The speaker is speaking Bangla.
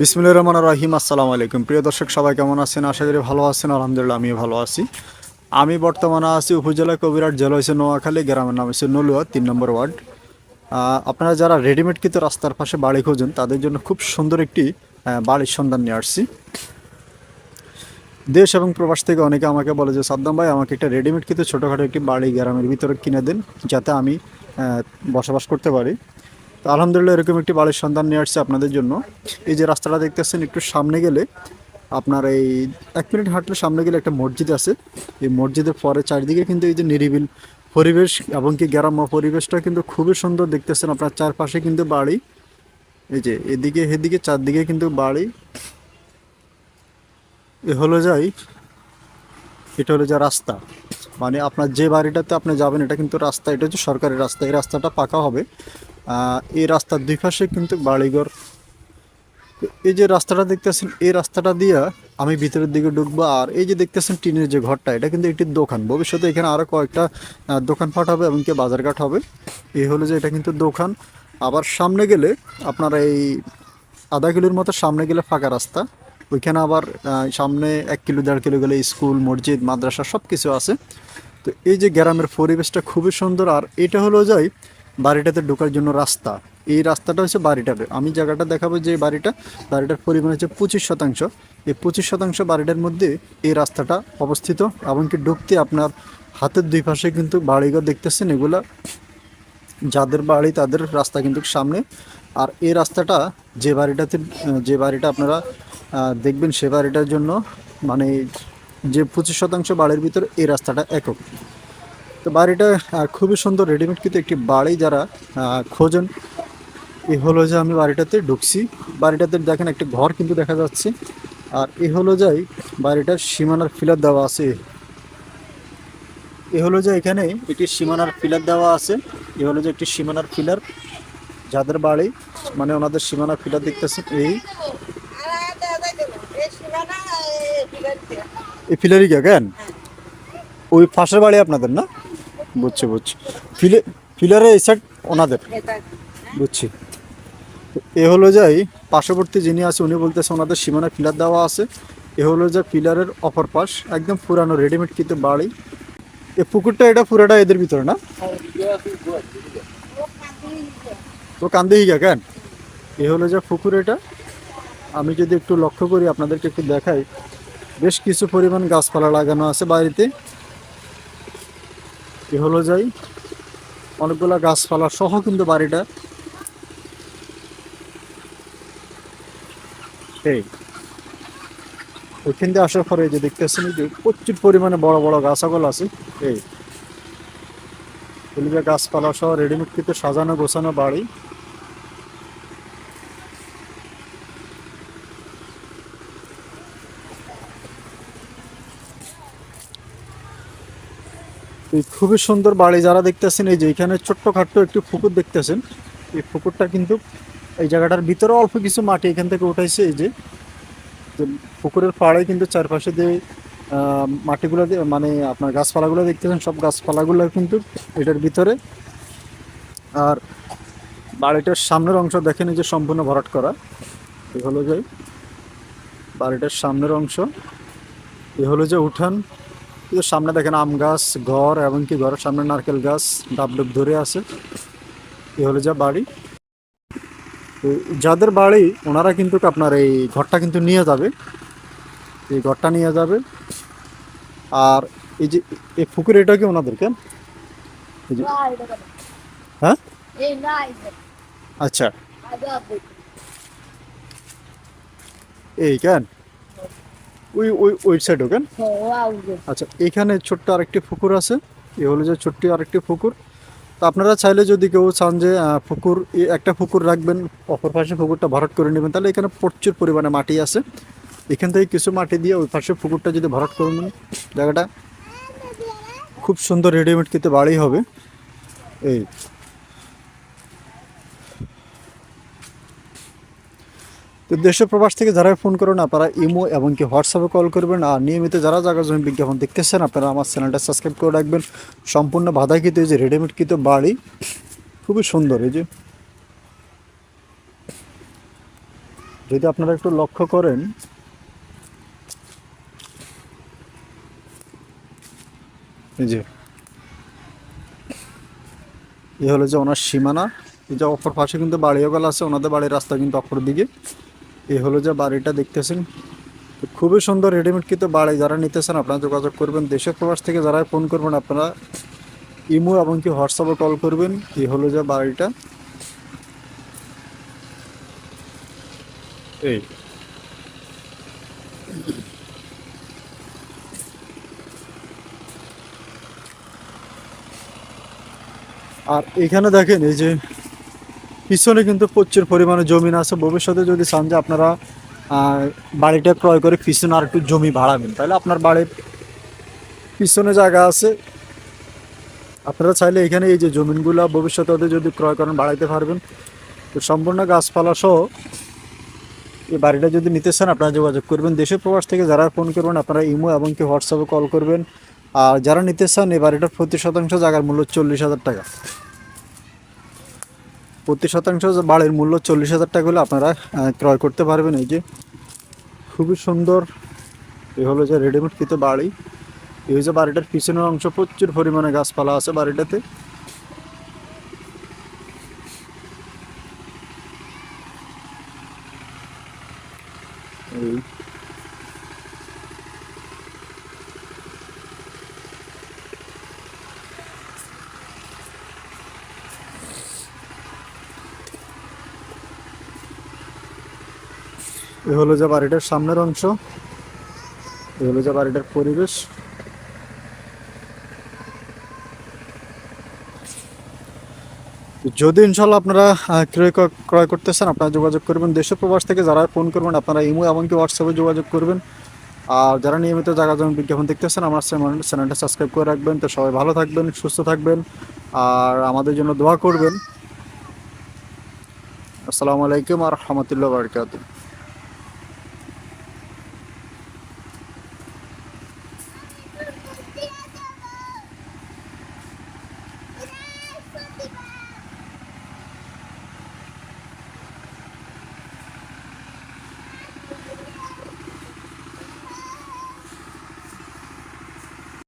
বিসমুল্লাহ রহমান রহিম, আসসালামু আলাইকুম। প্রিয় দর্শক, সবাই কেমন আছেন? আশা করি ভালো আছেন, আলহামদুলিল্লাহ, আমিও ভালো আছি। আমি বর্তমানে আছি উপজেলা কবিরাট জেলা হয়েছে নোয়াখালী, গ্রামের নাম হচ্ছে নলুয়া, তিন নম্বর ওয়ার্ড। আপনারা যারা রেডিমেড কিন্তু রাস্তার পাশে বাড়ি খোঁজেন, তাদের জন্য খুব সুন্দর একটি বাড়ির সন্ধান নিয়ে আসছি। দেশ এবং প্রবাস থেকে অনেকে আমাকে বলে যে, সাদ্দাম ভাই, আমাকে একটা রেডিমেড কিন্তু ছোটোখাটো একটি বাড়ি গ্রামের ভিতরে কিনে দেন, যাতে আমি বসবাস করতে পারি। তো আলহামদুলিল্লাহ এরকম একটি বাড়ির সন্ধান নিয়ে আসছে আপনাদের জন্য। এই যে রাস্তাটা দেখতেছেন, একটু সামনে গেলে আপনার এই এক মিনিট হাঁটলে সামনে গেলে একটা মসজিদ আছে। এই মসজিদের পরে চারিদিকে কিন্তু এই যে নিরিবিল পরিবেশ এবং কি গ্রাম্য পরিবেশটা কিন্তু খুবই সুন্দর দেখতেছেন আপনার চারপাশে কিন্তু বাড়ি। এই যে এদিকে এদিকে চারদিকে কিন্তু বাড়ি। এ হলো যাই, এটা হলো যা রাস্তা। মানে আপনার যে বাড়িটাতে আপনি যাবেন, এটা কিন্তু রাস্তা, এটা হচ্ছে সরকারি রাস্তা। এই রাস্তাটা পাকা হবে। এই রাস্তার দুই পাশে কিন্তু বাড়িঘর। এই যে রাস্তাটা দেখতেছেন এই রাস্তাটা দিয়ে আমি ভিতরের দিকে ঢুকবো আর এই যে দেখতেছেন টিনের যে ঘরটা এটা কিন্তু একটি দোকান। ভবিষ্যতে এখানে আরও কয়েকটা আহ, দোকানপাট হবে এবং কি বাজারঘাট হবে। এই হলো যে এটা কিন্তু দোকান। আবার সামনে গেলে আপনার এই আধা কিলোর মতো সামনে গেলে ফাঁকা রাস্তা। ওইখানে আবার সামনে এক কিলো দেড় কিলো গেলে স্কুল মসজিদ মাদ্রাসা সব কিছু আছে। তো এই যে গ্রামের পরিবেশটা খুবই সুন্দর আর এটা হলো যাই বাড়িটাতে ঢোকার জন্য রাস্তা। এই রাস্তাটা হচ্ছে বাড়িটার আমি জায়গাটা দেখাবো যে বাড়িটা, বাড়িটার পরিমাণ হচ্ছে পঁচিশ শতাংশ। এই পঁচিশ শতাংশ বাড়িটার মধ্যে এই রাস্তাটা অবস্থিত এমনকি ঢুকতে আপনার হাতের দুই পাশে কিন্তু বাড়িঘর দেখতেছেন এগুলা। যাদের বাড়ি তাদের রাস্তা কিন্তু সামনে। আর এই রাস্তাটা যে বাড়িটাতে, যে বাড়িটা আপনারা দেখবেন সে বাড়িটার জন্য মানে যে পঁচিশ শতাংশ বাড়ির ভিতরে এই রাস্তাটা একক। তো বাড়িটা খুবই সুন্দর রেডিমেড কিন্তু একটি বাড়ি যারা খোঁজেন এই হলো যে আমি বাড়িটাতে ঢুকছি। বাড়িটাতে দেখেন একটি ঘর কিন্তু দেখা যাচ্ছে। আর এ হলো যাই বাড়িটার সীমানার ফিলার দেওয়া আছে। এ হলো যে এখানে একটি সীমানার ফিলার দেওয়া আছে। এ হলো যে একটি সীমানার ফিলার। যাদের বাড়ি মানে ওনাদের সীমানার ফিলার দেখতেছেন, এই। এই ফিলারই কেন? ওই ফাঁসের বাড়ি আপনাদের না? বুঝছি বুঝছি। ফিলে, ফিলারে এই সাইড ওনাদের। বুঝছি। এ হলো যাই পার্শ্ববর্তী যিনি আছে, উনি বলতেছে ওনাদের সীমানা ফিলার দেওয়া আছে। এ হলো যে পিলারের অপর পাশ, একদম পুরানো রেডিমেড কিন্তু বাড়ি। এ পুকুরটা, এটা পুরাটা এদের ভিতরে না? তো কান্দে হিগা কেন? এ হলো যে পুকুর এটা। আমি যদি একটু লক্ষ্য করি, আপনাদেরকে একটু দেখাই। বেশ কিছু পরিমাণ গাছপালা লাগানো আছে বাড়িতে। এ হলো যাই অনেকগুলো গাছপালা সহ কিন্তু বাড়িটা। এই, ওইখান দিয়ে আসার পরে যে দেখতেছেন যে প্রচুর পরিমাণে বড় বড় গাছাগুলো আছে। এই গাছপালা সহ রেডিমেড কিন্তু সাজানো গোছানো বাড়ি। এই খুবই সুন্দর বাড়ি যারা দেখতেছেন এই যে এখানে ছোট্টখাট্ট একটি পুকুর দেখতেছেন। এই পুকুরটা কিন্তু এই জায়গাটার ভিতরে অল্প কিছু মাটি এখান থেকে উঠাইছে এই যে। যে পুকুরের পাড়ে কিন্তু চারপাশে আহ, মাটিগুলো দিয়ে মানে আপনার গাছপালাগুলো দেখতেছেন সব গাছপালাগুলো কিন্তু এটার ভিতরে। আর বাড়িটার সামনের অংশ দেখেন এই যে সম্পূর্ণ ভরাট করা। এই হলো যে বাড়িটার সামনের অংশ। এ হলো যে উঠান। কিন্তু সামনে দেখেন আম গাছ ঘর এবং কি ঘরের সামনে নারকেল গাছ ডাব ডুব ধরে আছে। এ হলো যা বাড়ি। তো যাদের বাড়ি ওনারা কিন্তু আপনার এই ঘরটা কিন্তু নিয়ে যাবে। এই ঘরটা নিয়ে যাবে। আর এই যে এই পুকুর এটা কি ওনাদের কেন? এই যে হ্যাঁ আচ্ছা। এই কেন? ওই ওই সাইডও কেন আচ্ছা এখানে ছোট্ট আরেকটি পুকুর আছে। এ হলো যে ছোট্ট আরেকটি পুকুর। তো আপনারা চাইলে যদি কেউ চান যে পুকুর একটা পুকুর রাখবেন অপর পাশে পুকুরটা ভরাট করে নেবেন তাহলে এখানে প্রচুর পরিমাণে মাটি আছে। এখান থেকে কিছু মাটি দিয়ে ওই পাশে পুকুরটা যদি ভরাট করে নেন জায়গাটা খুব সুন্দর রেডিমেড কিন্তু বাড়ি হবে। এই তো দেশের প্রবাস থেকে যারা ফোন করুন, আপনারা ইমো এবং কি হোয়াটসঅ্যাপে কল করবেন আর নিয়মিত যারা জায়গা জমি বিজ্ঞাপন দেখতেছেন, আপনারা আমার চ্যানেলটা সাবস্ক্রাইব করে রাখবেন। সম্পূর্ণ বাধাকৃত এই যে রেডিমেড কিন্তু বাড়ি, খুবই সুন্দর এই যে। যদি আপনারা একটু লক্ষ্য করেন, এই যে। এ হলো যে ওনার সীমানা, এই যে অপর পাশে কিন্তু বাড়িওগাল আছে, ওনাদের বাড়ির রাস্তা কিন্তু অপর দিকে। এই হলো যে বাড়িটা দেখতেছেন খুবই সুন্দর রেডিমেড কিন্তু বাড়ি। যারা নিতেছেন আপনারা যোগাযোগ করবেন। দেশের প্রবাস থেকে যারা ফোন করবেন আপনারা ইমো এবং কি হোয়াটসঅ্যাপে কল করবেন এই হলো যে বাড়িটা। এই। আর এখানে দেখেন এই যে পিছনে কিন্তু প্রচুর পরিমাণে জমি আছে। ভবিষ্যতে যদি চান যে আপনারা বাড়িটা ক্রয় করে পিছনে আর একটু জমি ভাড়াবেন তাহলে আপনার বাড়ির পিছনে জায়গা আছে। আপনারা চাইলে এখানে এই যে জমিনগুলো ভবিষ্যতে যদি ক্রয় করেন, বাড়াইতে পারবেন। তো সম্পূর্ণ গাছপালা সহ এই বাড়িটা যদি নিতে চান, আপনারা যোগাযোগ করবেন। দেশের প্রবাস থেকে যারা ফোন করবেন, আপনারা ইমো এবং কি হোয়াটসঅ্যাপে কল করবেন। আর যারা নিতে চান, এই বাড়িটার প্রতি শতাংশ জায়গার মূল্য চল্লিশ হাজার টাকা। প্রতি শতাংশ বাড়ির মূল্য চল্লিশ হাজার টাকা হলে আপনারা ক্রয় করতে পারবেন। এই যে খুবই সুন্দর এ হলো যে রেডিমেড কিন্তু বাড়ি। এই হচ্ছে বাড়িটার পিছনের অংশ প্রচুর পরিমাণে গাছপালা আছে বাড়িটাতে। এই এ হলো যে বাড়িটার সামনের অংশ। এ হলো যে বাড়িটার পরিবেশ। যদি ইনশাল্লাহ আপনারা ক্রয় ক্রয় করতে চান, আপনারা যোগাযোগ করবেন। দেশের প্রবাস থেকে যারা ফোন করবেন, আপনারা ইমো এমনকি হোয়াটসঅ্যাপে যোগাযোগ করবেন। আর যারা নিয়মিত জায়গা জমি বিজ্ঞাপন দেখতেছেন আমার চ্যানেল- চ্যানেলটা সাবস্ক্রাইব করে রাখবেন। তো সবাই ভালো থাকবেন, সুস্থ থাকবেন। আর আমাদের জন্য দোয়া করবেন। আসসালামু আলাইকুম আর রহমতুল্লাহ বারকাতুহ।